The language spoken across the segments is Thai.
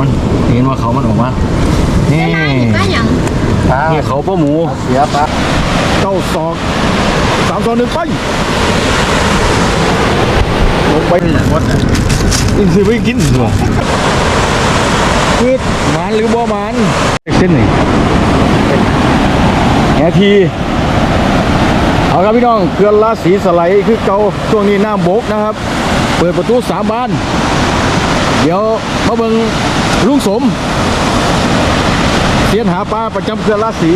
มันเห็นว่าเขามันออกมานี่ป้าหยังนี่เขาป้าหมูเสียปะเก้าศอกสามสองหนึ่งไปลงไปหมดอินซีไม่กินหรอคือหมันหรือบ่หมันเส้นหนึ่งแหทีเอาครับพี่น้องเกลือนราศีสไลด์คือเกาช่วงนี้น้ำบกนะครับ เปิดประตูสามบาน เดี๋ยวมาเบิ่ง ลุงสมเสียนหาปลาประจำเกลือราศี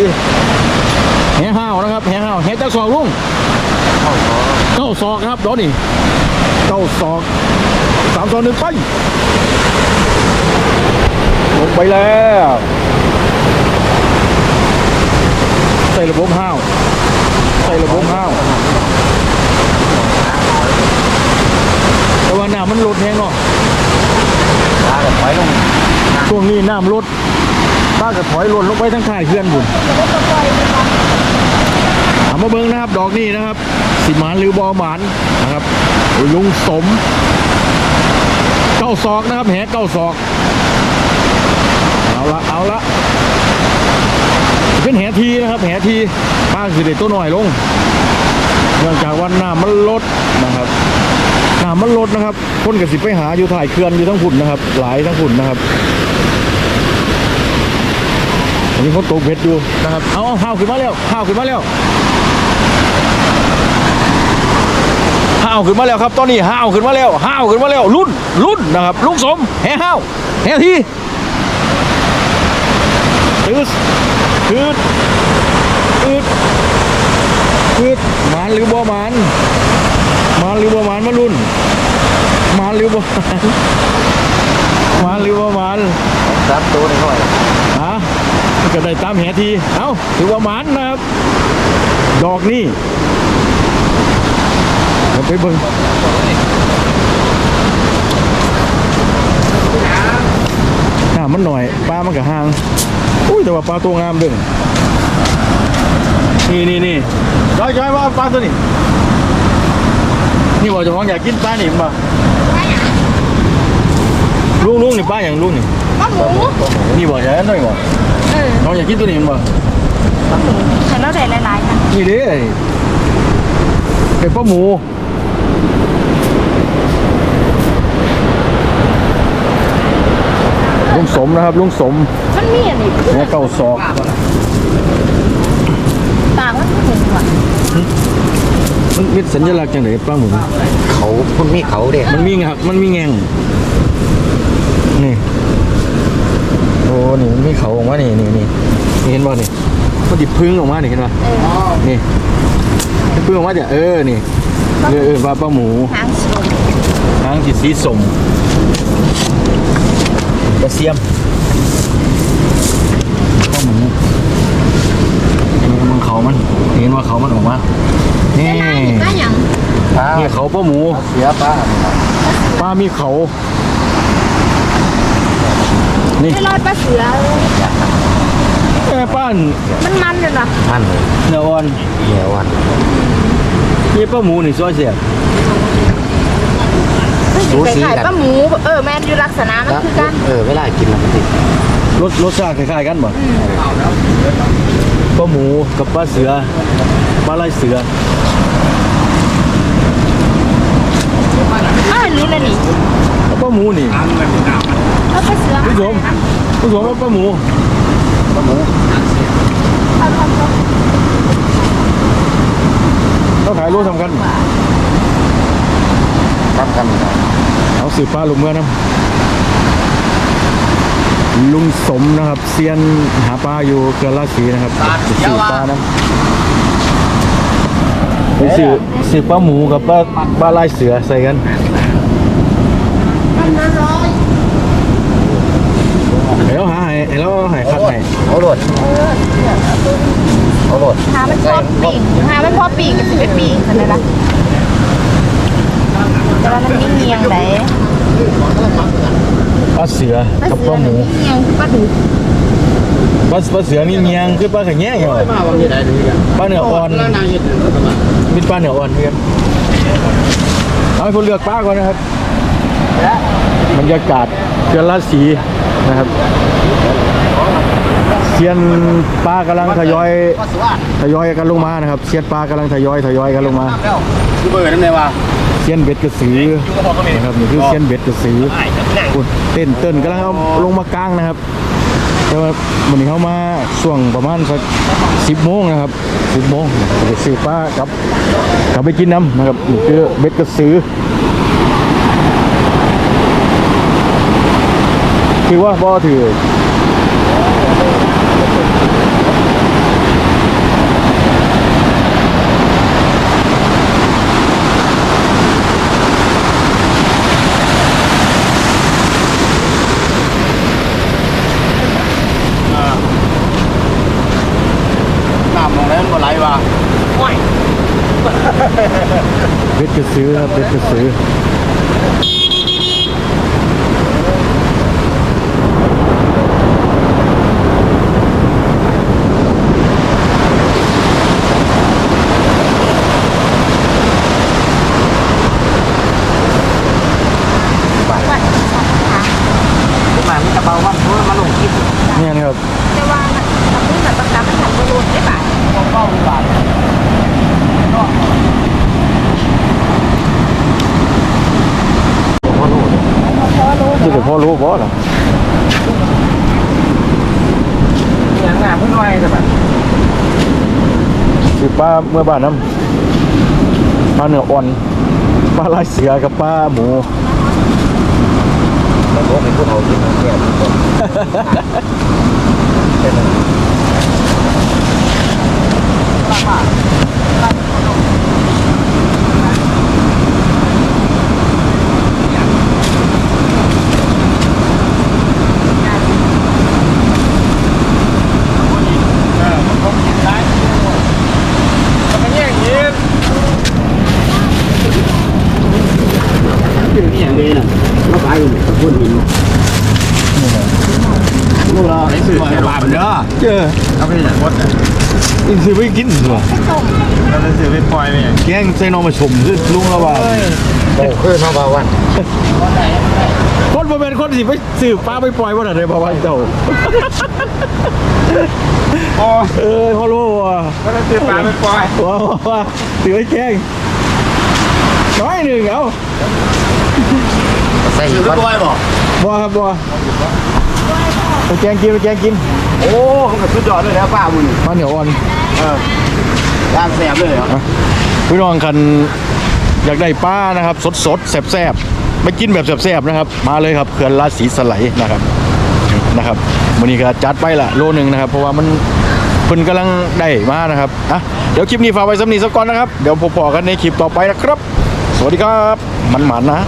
แห่ห้าวนะครับแห่ห้าวแห่จักสองลุงเก้าศอกครับดี๋ยวนี่เก้าศอกสามสองหนึ่งไปลงไปแล้ว ใส่ระบบห้าวใส่ระบบห้าวแต่ว่าน้ำมันลดแห้งเนาะ ปลาแบบไว้ลง ช่วง นี้น้ำลดป้าก็ถอยล่นลงไปทั้งข่ายเพื่อนบุญเอามาเบิ้งนะครับ ดอกนี้นะครับ สิหมานหรือบอหมานนะครับลุงสมเก้าศอกนะครับแหเก้าศอกเอาละเอาละเป็นแหทีนะครับ แหทีป้าคือเด็กตัวหน่อยลงเนื่องจากวันน้ำมันลดนะครับน้ำมันลดนะครับคนกับสิไปหาอยู่ถ่ายเขื่อนอยู่ทั้งฝุ่นนะครับ หลายทั้งฝุ่นนะครับ อันนี้คนตกเบ็ดอยู่นะครับ เอาเอาห้าวขึ้นมาแล้วห้าวขึ้นมาแล้วห้าวขึ้นมาแล้วครับ ตอนนี้ห้าวขึ้นมาแล้วห้าวขึ้นมาแล้วรุ่นรุ่นนะครับลุงสมแห่ห้าวแห่ทีตืดตืดตืดตืดหมานหรือบ่หมานหมานหรือบ่หมานมารุ่นหมานหรือบ่หมานหมานหรือบ่หมานสามตัวหน่อยฮะมัน ก็ได้ตามแหทีเอ้าถือว่าหมานนะครับ ดอกนี่เราไปเบิ่งน้ามันหน่อยปลามันก็ห่าง อุ้ยแต่ว่าปลาตัวงามด้งนี่นี่นี่ย้อยย้อยว่าปลาตัวนี้ นี่บอกจะมองอยากกินปลาหนี่มั้งป้าง ลุงลุงนี่ปลาอย่างลุงนี่ป้าหมูนี่บอกอย่างนั้นหน่อยบอกเออน้องอยากกินตัวนี้มั้งป้าหมูฉันเราได้หลายๆกันนี่เด้เป็นป้าหมูลุงสมนะครับลุงสมมันมีอันนี้เนี่ยเก้าศอกต่างมันหมูอะมันมีสัญลักษณ์จังไหนป้าหมูเขาพุ่นมีเขาเด็กมันมีงักมันมีแงงนี่ โอ้นี่มันมีเขาออกมานี่นี่นี่นี่เห็นบ่นี่มันดิพึ่งออกมานี่เห็นป่ะนี่มันพึ่งออกมาจ้ะเออนี่เออเออว่าป้าหมูหางสมทางจิตสีสมกระเซียมป้าหมูนี่มันเขามันเห็นว่าเขามันออกมานี่ป้าหยังปลานี่เขาป้าหมูเสียปลาป้ามีเขา นี่ไม่รอดป้าเสือ แม่ป้านมันมันเลยนะมันเลยเนื้ออ่อนเหนียววันนี่ป้าหมูนี่ซอยเสียบคล้ายๆป้าหมู เออแม่นอยู่ลักษณะมันคือกัน เออเวลากินมันติดรสรสชาติคล้ายๆกันบ่ป้าหมูกับป้าเสือป้าลายเสืออ้าวรู้แล้วนี่แล้วป้าหมูนี่ เอาป้าเสือผู้ชมผู้ชมว่าป้าหมูปลาหมูเอาเอาเอาเขาขายรู้ทำกันทำกันนะเอาสืบป้าลุงเมื่อนะลุงสมนะครับเซียนหาปลาอยู่เกลือราศีนะครับสืบปลานะไปสืบสืบป้าหมูกับป้าป้าลายเสือใส่กันมันน่าร้อย เดี๋ยวหาให้แล้วหายคัดให้เอาโหลดเออเสือเอาตัวนี้เอาโหลดหามันพอปีกหามันพอปีกกับสิบเอ็ดปีกกันเลยละแต่ว่ามันมีเงียงไหนปลาเสือป้ากับเสืปอลาหมูมีเงียงป้าดุปลาปลาเสือมีเมียงคือปลาขะแยงเหรอปลาเนื้ออ่อนมีปลาเนื้ออ่อนเพื่อนเอาให้คนเลือกปลาก่อนนะครับบรรยากาศเขื่อนราศีนะครับ เซียนปลากำลังทยอยทยอยกันลงมานะครับเซียนปลากำลังทยอยทยอยกันลงมาคือเบอร์นั่นไงวะเซียนเบ็ดกระสือนะครับนี่คือเซียนเบ็ดกระสือคุณเต้นเต้นกำลังเอาลงมากลางนะครับแต่ว่าวันนี้เขามาช่วงประมาณสักสิบโมงนะครับสิบโมงจะไปซื้อปลากับกลับไปกินน้ำนะครับนี่คือเบ็ดกระสือคือว่าบ่ถือน้ำมองแล้วมันก็ไหลวะ เบ็ดกระสือครับเบ็ดกระสือขึ้นมามันจะเบาว่าเพราะมันลงคิด เนี่ยนะครับ แต่ว่ามันทำให้แบบประจำมันทำกระโดดได้ป่ะ เบาบาท ที่รู้บ่ล่ะอย่างงาเพิ่งไว้แต่แบบคือปลาเมื่อบ้านน้ำปลาเนื้ออ่อนปลาลายเสือกับปลาหมูแล้วก็เป็นผู้เอาที่มันแก่ทุกคนนี่อ อย่างนี้นะมาไปอยู่ตะกุนหินลูกเราไอ้สื่อไอ้บาปเด้อเจอเอาไปไหนหมดอะอินซีไม่กินหรอเราจะสื่อไปปล่อยไปแกงใส่นอมาชมลุงระว่าโอ้คือน้องบาวันคนบ่เป็นคนสิไปสืบปลาไปปล่อยว่าอะไรบ่าวเจ้าอ๋อเออเขารู้ว่าก็จะสื่อปลาไปปล่อยว่าว่าถือไอ้แกงน้อยหนึ่งเอา ใส่สื่อไปปล่อยบ่บ่ครับบ่ไปแกงกินไปแกงกิน โอ้มันก็สุดยอดเลยนะป้าบุญปลาเหนียวอ่อนเออย่างแสบเลยเหรอพี่น้องคันอยากได้ปลานะครับ สดสดๆแซ่บๆไปกินแบบแซ่บๆนะครับ มาเลยครับเขื่อนราศีสไลด์นะครับนะครับวันนี้ก็จัดไปละโลหนึ่งนะครับ เพราะว่ามันเพิ่นกำลังได้มานะครับอะเดี๋ยวคลิปนี้ฝากไว้สำนีสักก่อนนะครับ เดี๋ยวพบกันในคลิปต่อไปนะครับ สวัสดีครับ มันหมันๆนะ